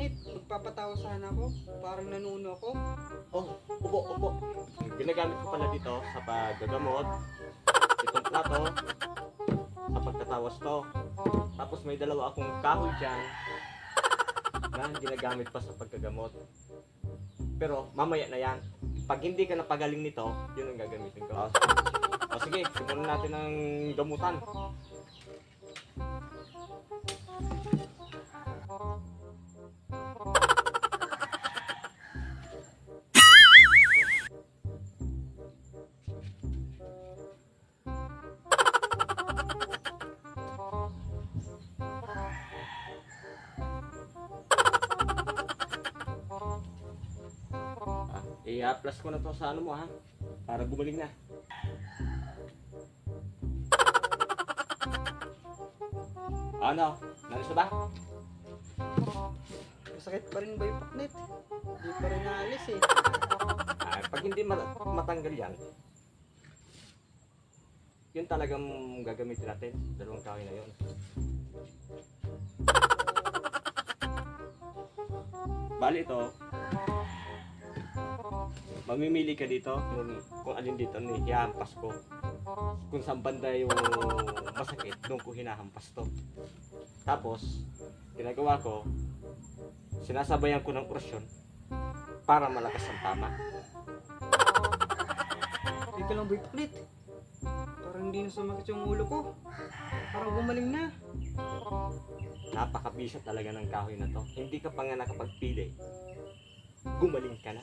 Paknit, magpapatawa sana ako. Parang nanuno ako. Oh, upo, upo. Ginagamit ko pala dito sa paggagamot. Itong plato. Sa pagtatawas to. Tapos may dalawa akong kahoy dyan. Na ginagamit pa sa paggagamot. Pero mamaya na yan. Pag hindi ka napagaling nito, yun ang gagamitin ko. O sige, simulan natin ang gamutan. I-plus ko na to sa ano mo ha. Para gumaling na. Ano? Nalis na ba? Masakit pa rin ba yung paknit? Hindi pa rin naalis eh. Ah, pag hindi ma- matanggal yan, yun talagang gagamitin natin. Dalawang kahoy na yun. Bali ito, mamimili ka dito kung, kung alin dito ni hihampas ko. Kung saan banda yung masakit, doon ko hinahampas to. Tapos, ginagawa ko, sinasabayan ko ng orasyon para malakas ang tama. Hindi ka lang ba paknit? Parang hindi na sumakit yung ulo ko. Parang gumaling na. Napakabisa talaga ng kahoy na to. Hindi ka pa nga nakapagpili. Gumaling ka na.